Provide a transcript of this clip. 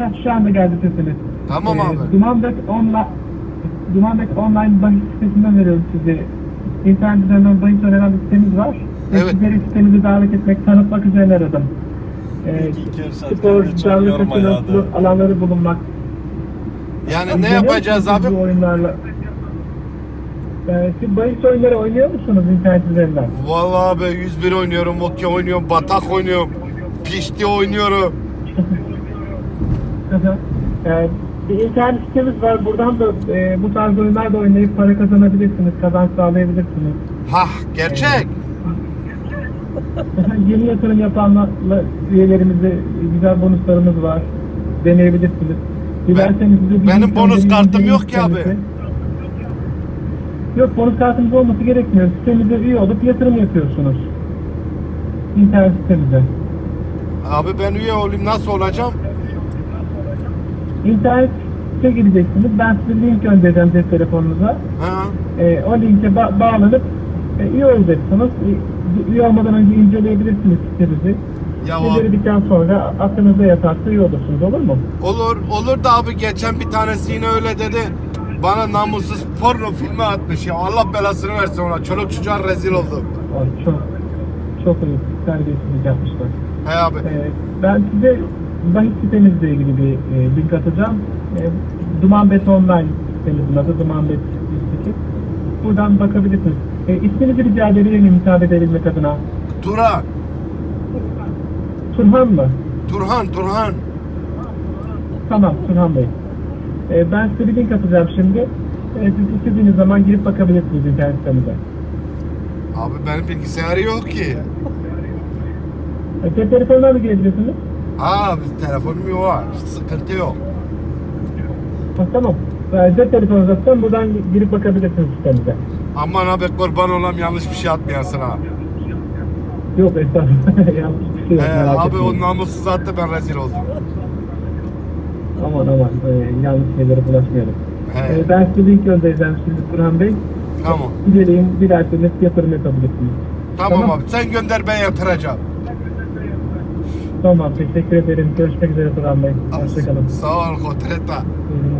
Heh, şu anda geldi sesiniz. Tamam Ee, abi. Dumanbet online Dumanbet online bahis sitesinden veriyorum size. İnternet üzerinden bahis oynanan bir sitemiz var. Ve Evet. Sizleri sitemize davet etmek, tanıtmak üzere aradım. Ee, spor, canlı yağdı. alanları bulunmak. Yani ne Deniyor yapacağız abi? Bu oyunlarla. Ee, siz bahis oyunları oynuyor musunuz internet üzerinden? Vallahi abi 101 oynuyorum, okey oynuyorum, batak oynuyorum, pişti oynuyorum. Ee, bir internet sitemiz var. Buradan da e, bu tarz oyunlar da oynayıp para kazanabilirsiniz, kazanç sağlayabilirsiniz. Hah gerçek. Yeni yatırım yapanlarla üyelerimize güzel bonuslarımız var. Deneyebilirsiniz. Dilerseniz bir benim bonus kartım yok ki abi. sitemize. Yok bonus kartınız olması gerekmiyor. Sitemize üye olup yatırım yapıyorsunuz. İnternet sitemize. Abi ben üye olayım nasıl olacağım? İnternete gideceksiniz. Ben size link göndereceğim cep telefonunuza. Ha? E, o linke ba- bağlanıp e, üye olacaksınız. E, üye olmadan önce inceleyebilirsiniz sitemizi. Ya abi, İnceledikten sonra aklınıza yatarsa üye olursunuz olur mu? olur olur da abi geçen bir tanesi yine öyle dedi. Bana namussuz porno filmi atmış ya. Allah belasını versin ona. Çoluk çocuğa rezil oldu. Ay, çok çok ayıp. Terbiyesizlik yapmışlar. He abi. E, ben size bahis sitemizle ilgili bir e, link atacağım. E, Dumanbet Online sitemizin adı Dumanbet sitesi. Buradan bakabilirsiniz. E, isminizi rica edebilir miyim hitap edebilmek adına? Turan. Turhan mı? Turhan, Turhan. Tamam Turhan Bey. Ee, ben size bir link atacağım şimdi. Ee, siz istediğiniz zaman girip bakabilirsiniz internet sitemize. Abi benim bilgisayarı yok ki. Cep telefonundan mı girebilirsiniz? Ha telefonum var. Sıkıntı yok. Ha, tamam. Ee, cep telefonunuzu atsam buradan girip bakabilirsiniz sitemize. Aman abi kurban olam yanlış bir şey atmayasın ha. Yok estağfurullah. Yanlış bir şey yok. Merak abi etmeyin. o namussuz attı ben rezil oldum. Aman aman ee, yanlış şeylere bulaşmayalım. He, Ee, ben size link göndereceğim şimdi Turhan Bey. tamam. İnceleyin, dilerseniz yatırım yapabilirsiniz. Tamam, Tamam. abi sen gönder ben yatıracağım. Tamam teşekkür ederim. Görüşmek üzere Turhan Bey. Hoşçakalın. Sağ ol Kotreta. İyi günler.